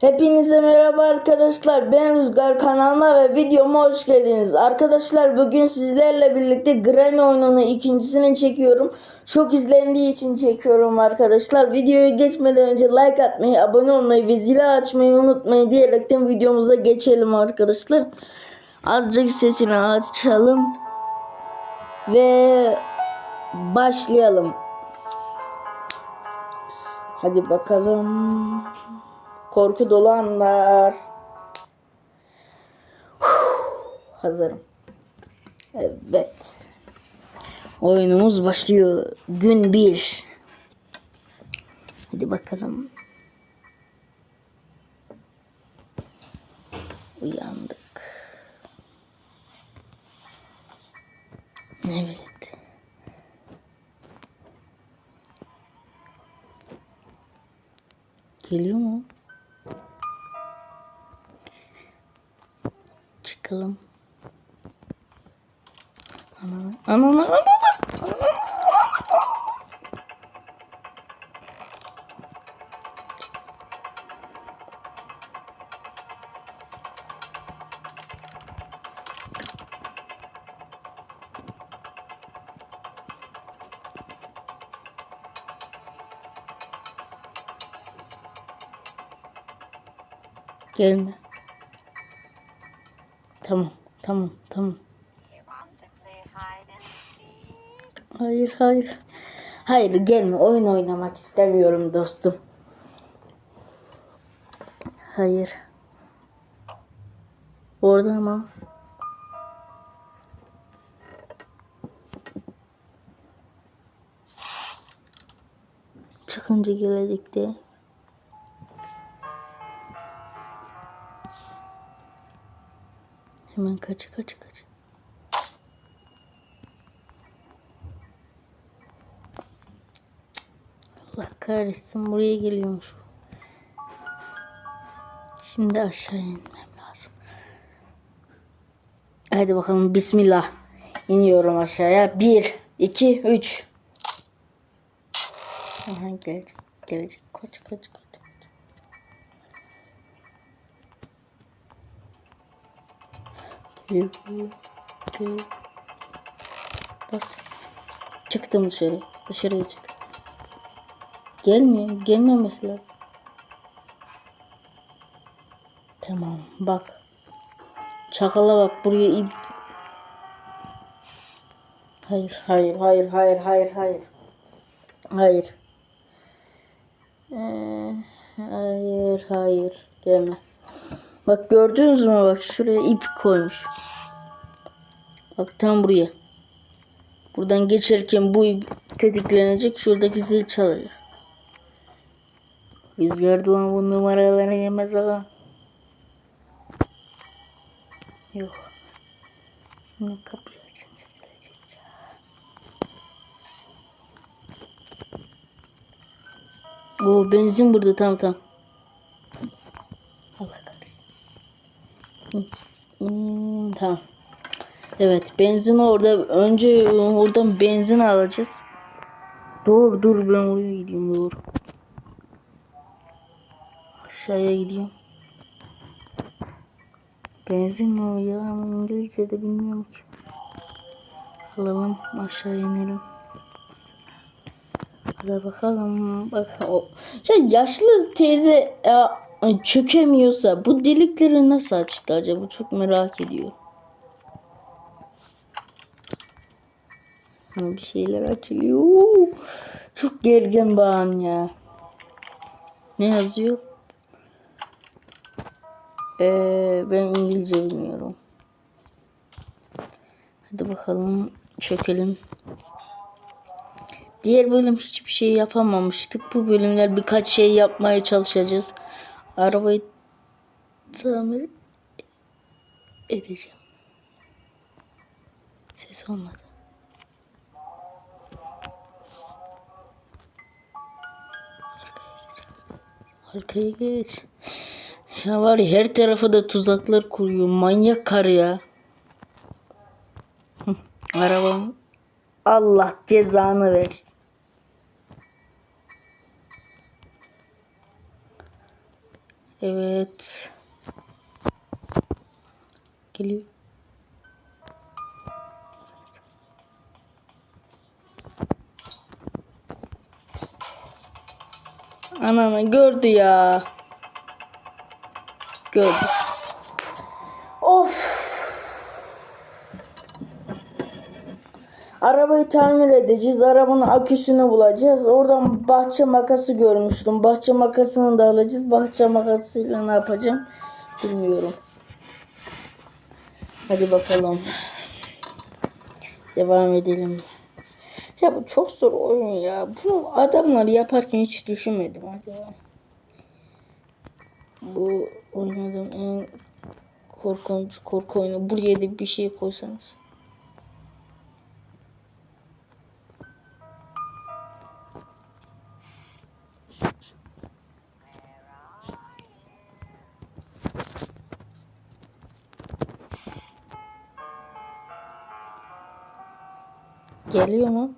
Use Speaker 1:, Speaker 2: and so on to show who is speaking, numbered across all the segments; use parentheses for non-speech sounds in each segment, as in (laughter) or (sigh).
Speaker 1: Hepinize merhaba arkadaşlar. Ben Rüzgar kanalıma ve videoma hoş geldiniz. Arkadaşlar bugün sizlerle birlikte Granny oyununu ikincisini çekiyorum. Çok izlendiği için çekiyorum arkadaşlar. Videoya geçmeden önce like atmayı, abone olmayı ve zili açmayı unutmayın diyerekten videomuza geçelim arkadaşlar. Azıcık sesini açalım. Ve başlayalım. Hadi bakalım. Korku dolu anlar. Hazırım. Evet. Oyunumuz başlıyor. Gün 1. Hadi bakalım. Uyandık. Evet. Geliyor mu? Çıkalım. Ananı, ananı, ananı. Gelme. Tamam, tamam, tamam. Hayır, hayır. Hayır, gelme. Oyun oynamak istemiyorum dostum. Hayır. Orada mı? Çıkınca gelecekti. Hemen kaç kaç kaç. Allah kahretsin buraya geliyormuş. Şimdi aşağı inmem lazım. Hadi bakalım bismillah. İniyorum aşağıya. Bir, iki, üç. Aha gelecek. Gelecek. Kaç kaç kaç. Bas. Çıktım dışarı. Dışarıya çık. Gelmiyor. Gelmemesi lazım. Tamam. Bak. Çakala bak. Buraya ip. Hayır. Hayır. Hayır. Hayır. Hayır. Hayır. Hayır. Ee, hayır. Hayır. Gelme. Bak gördünüz mü? Bak şuraya ip koymuş. Bak tam buraya. Buradan geçerken bu ip tetiklenecek. Şuradaki zil çalacak. Rüzgar Doğan bu numaraları yemez aga. Yok. Şimdi kapıyı açınca. Oo benzin burada tamam tamam. Allah kahretsin. Hı, hmm, tamam. Evet benzin orada. Önce oradan benzin alacağız. Dur dur ben oraya gideyim dur. Aşağıya gidiyorum. Benzin o ya? İngilizce de bilmiyorum ki. Alalım aşağı inelim. Hadi bakalım. Bak o. Şey yaşlı teyze ya, çökemiyorsa bu delikleri nasıl açtı acaba? Çok merak ediyorum. Ha, bir şeyler açılıyor. Çok gergin bağın ya. Ne yazıyor? Ee, ben İngilizce bilmiyorum. Hadi bakalım çökelim. Diğer bölüm hiçbir şey yapamamıştık. Bu bölümler birkaç şey yapmaya çalışacağız. Arabayı tamir edeceğim. Ses olmadı. Arkaya geç. Ya var ya her tarafa da tuzaklar kuruyor. Manyak karı ya. Arabam. Allah cezanı versin. Evet. Geliyor. Ananı gördü ya. Gördü. Of. Arabayı tamir edeceğiz. Arabanın aküsünü bulacağız. Oradan bahçe makası görmüştüm. Bahçe makasını da alacağız. Bahçe makasıyla ne yapacağım bilmiyorum. Hadi bakalım. Devam edelim. Ya bu çok zor oyun ya. Bunu adamlar yaparken hiç düşünmedim. Hadi ya. Bu oynadığım en korkunç korku oyunu. Buraya da bir şey koysanız. Geliyor mu?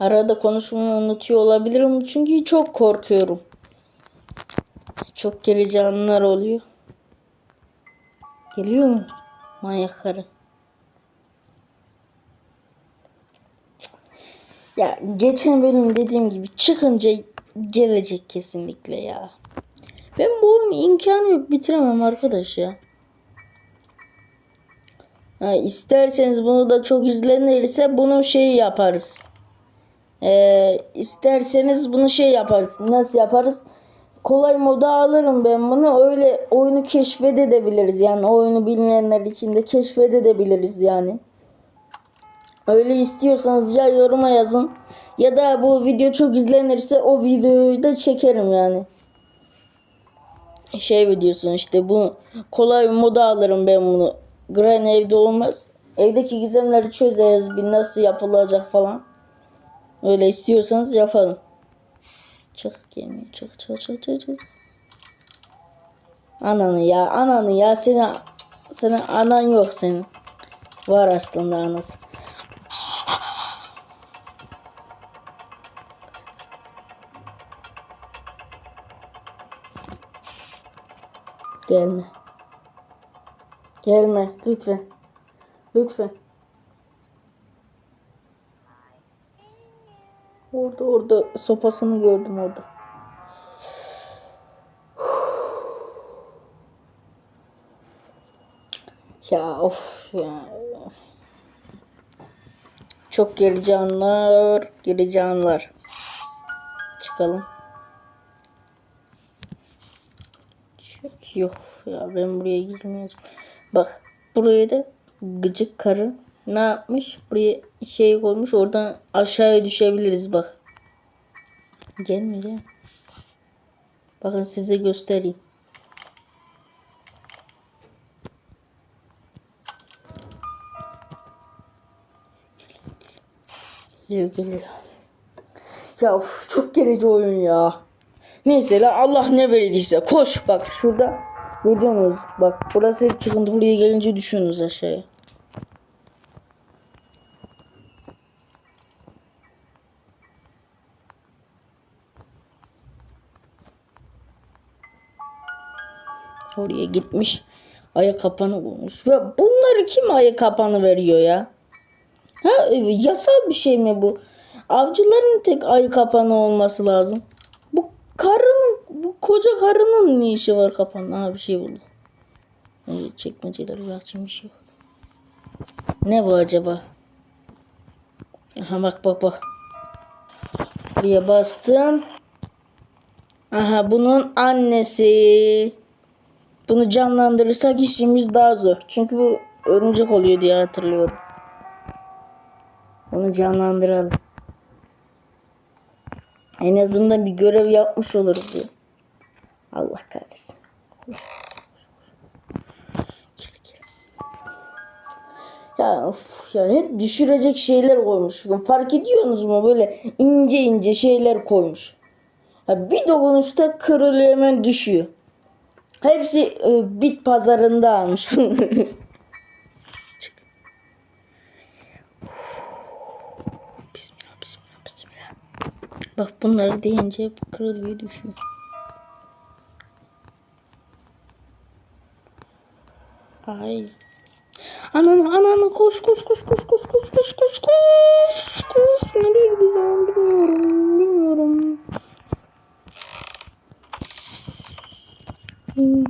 Speaker 1: Arada konuşmayı unutuyor olabilirim çünkü çok korkuyorum. Çok gerici anlar oluyor. Geliyor mu? Manyak karı. Ya geçen bölüm dediğim gibi çıkınca gelecek kesinlikle ya. Ben bu oyunu imkanı yok bitiremem arkadaş ya. Ha, isterseniz bunu da çok izlenirse bunu şey yaparız. Ee, isterseniz bunu şey yaparız. Nasıl yaparız? Kolay moda alırım ben bunu. Öyle oyunu keşfedebiliriz. Yani oyunu bilmeyenler için de keşfedebiliriz yani. Öyle istiyorsanız ya yoruma yazın. Ya da bu video çok izlenirse o videoyu da çekerim yani. Şey videosun işte bu kolay moda alırım ben bunu. Granny evde olmaz. Evdeki gizemleri çözeriz bir nasıl yapılacak falan. Öyle istiyorsanız yapalım. Çık gelmiyor. Çık çık çık çık çık. Ananı ya ananı ya senin senin anan yok senin. Var aslında anası. Gelme. Gelme lütfen. Lütfen. Orada orada sopasını gördüm orada. Ya of ya. Çok gerici anlar, gerici anlar. Çıkalım. Çok yok ya ben buraya girmeyeceğim. Bak buraya da gıcık karı ne yapmış? Buraya şey koymuş oradan aşağıya düşebiliriz bak. Gelme gel. Bakın size göstereyim. Geliyor geliyor. Ya of, çok gerici oyun ya. Neyse la Allah ne verdiyse koş bak şurada görüyorsunuz bak burası hep çıkıntı buraya gelince düşüyorsunuz aşağıya. Oraya gitmiş. Aya kapanı bulmuş. Ve bunları kim aya kapanı veriyor ya? Ha e, yasal bir şey mi bu? Avcıların tek ay kapanı olması lazım. Koca karının ne işi var kapanı? Ha bir şey bulduk. Çekmeceleri bırakacağım bir şey yok. Ne bu acaba? Aha bak bak bak. Buraya bastım. Aha bunun annesi. Bunu canlandırırsak işimiz daha zor. Çünkü bu örümcek oluyor diye hatırlıyorum. Onu canlandıralım. En azından bir görev yapmış oluruz diye. Allah kahretsin. Ya of ya hep düşürecek şeyler koymuş. Fark ediyorsunuz mu böyle ince ince şeyler koymuş. Ya bir dokunuşta kırılıyor hemen düşüyor. Hepsi e, bit pazarında almış. (laughs) Bismillah bismillah bismillah. Bak bunları deyince kırılıyor düşüyor. Ay. Ananı ananı koş koş koş koş koş koş koş koş koş koş nereye gideceğim bilmiyorum bilmiyorum. Hmm.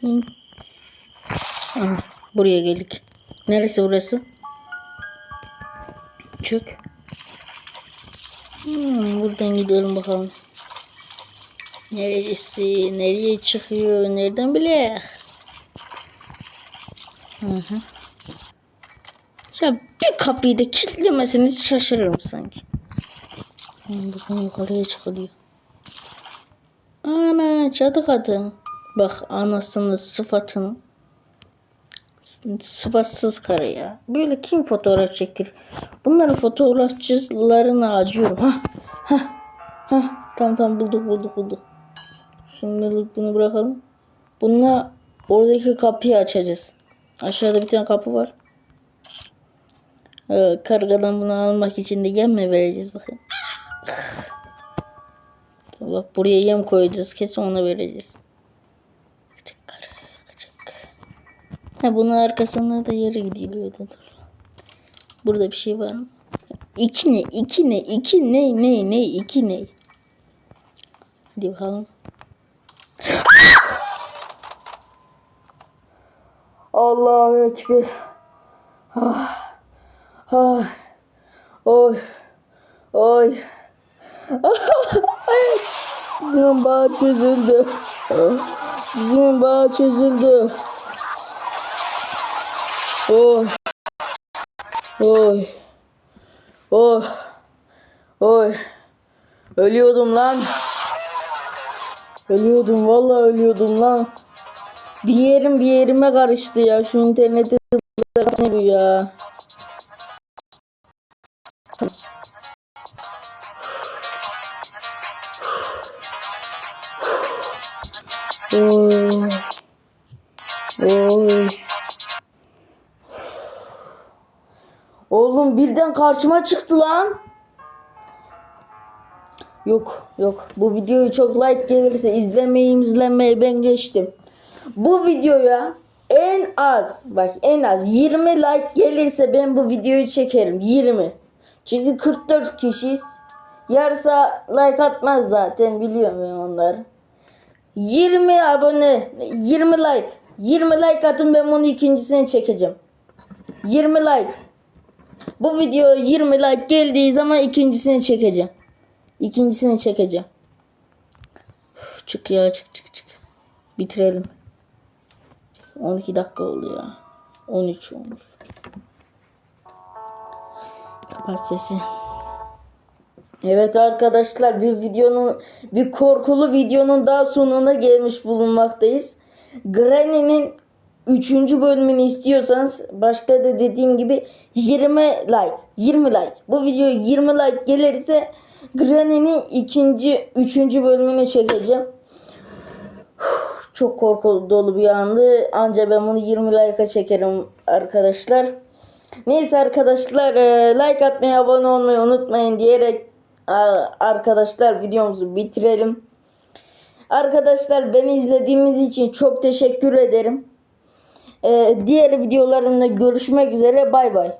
Speaker 1: Hmm. Aha, buraya geldik. Neresi burası? Çök. Hmm, buradan gidelim bakalım. Neresi? Nereye çıkıyor? Nereden bilek? Hı. Ya bir kapıyı da kilitlemeseniz şaşırırım sanki. Buradan yukarıya çıkılıyor. Ana cadı kadın. Bak anasının sıfatını. Sıfatsız karı ya. Böyle kim fotoğraf çektir? Bunların fotoğrafçılarına acıyorum. Ha, ha, ha. Tamam tamam bulduk bulduk bulduk. Şimdilik bunu bırakalım. Bununla oradaki kapıyı açacağız. Aşağıda bir tane kapı var. Ee, kargadan bunu almak için de yem mi vereceğiz bakayım. Bak buraya yem koyacağız. Kesin ona vereceğiz. Karı, gıcık. Ha bunun arkasında da yere gidiliyordu. Dur. Burada bir şey var mı? İki ne? İki ne? İki ne? Ne? Ne? İki ne? Hadi bakalım. Allahu Ekber. Ah. Ah. Oy. Oy. Dizimin bağı çözüldü. Dizimin bağı çözüldü. Oy. Oy. Oy. Oy. Ölüyordum lan. Ölüyordum vallahi ölüyordum lan. Bir yerim bir yerime karıştı ya. Şu interneti ne ya. Oy. Oy. Oğlum birden karşıma çıktı lan. Yok yok bu videoyu çok like gelirse izlemeyi izlemeyi ben geçtim. Bu videoya en az bak en az 20 like gelirse ben bu videoyu çekerim 20. Çünkü 44 kişiyiz. Yarısı like atmaz zaten biliyorum ben onları. 20 abone 20 like 20 like atın ben bunu ikincisini çekeceğim. 20 like. Bu video 20 like geldiği zaman ikincisini çekeceğim. İkincisini çekeceğim. Çık ya çık çık çık. Bitirelim. 12 dakika oldu ya. 13 olmuş. Kapat sesi. Evet arkadaşlar bir videonun bir korkulu videonun daha sonuna gelmiş bulunmaktayız. Granny'nin 3. bölümünü istiyorsanız başta da dediğim gibi 20 like 20 like bu video 20 like gelirse Granny'nin ikinci 3. bölümünü çekeceğim. Çok korku dolu bir andı. Ancak ben bunu 20 like'a çekerim arkadaşlar. Neyse arkadaşlar e, like atmayı abone olmayı unutmayın diyerek e, arkadaşlar videomuzu bitirelim. Arkadaşlar beni izlediğiniz için çok teşekkür ederim. E, diğer videolarımda görüşmek üzere bay bay.